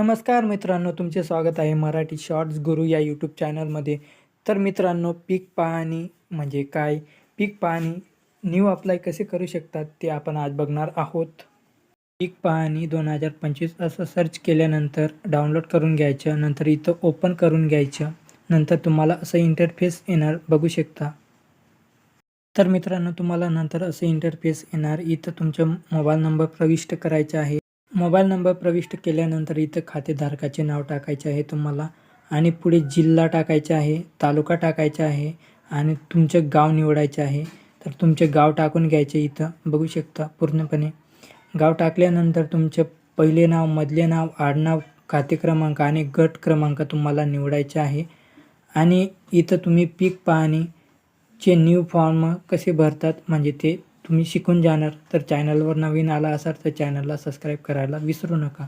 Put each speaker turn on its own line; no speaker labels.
नमस्कार मित्रांनो तुमचे स्वागत आहे मराठी शॉर्ट्स गुरु या यूट्यूब चॅनलमध्ये तर मित्रांनो पीक पाहणी म्हणजे काय? पीक पाहणी न्यू अप्लाय कसे करू शकतात ते आपण आज बघणार आहोत. पीक पाहणी दोन हजार पंचवीस असं सर्च केल्यानंतर डाउनलोड करून घ्यायचं नंतर इथं ओपन करून घ्यायचं नंतर तुम्हाला असं इंटरफेस येणार बघू शकता. तर मित्रांनो तुम्हाला नंतर असं इंटरफेस येणार इथं तुमचा मोबाईल नंबर प्रविष्ट करायचा आहे. मोबाईल नंबर प्रविष्ट केल्यानंतर इथं खातेधारकाचे नाव टाकायचे आहे तुम्हाला आणि पुढे जिल्हा टाकायचा आहे तालुका टाकायचा आहे आणि तुमचं गाव निवडायचं आहे. तर तुमचे गाव टाकून घ्यायचे इथं. बघू शकता पूर्णपणे. गाव टाकल्यानंतर तुमचे पहिले नाव मधले नाव आडनाव खाते क्रमांक आणि गट क्रमांक तुम्हाला निवडायचे आहे. आणि इथं तुम्ही पीक पाहणीचे न्यू फॉर्म कसे भरतात? म्हणजे ते तुम्ही शिकून जाणार. तर चॅनलवर नवीन आला असाल तर चॅनलला सबस्क्राईब करायला विसरू नका.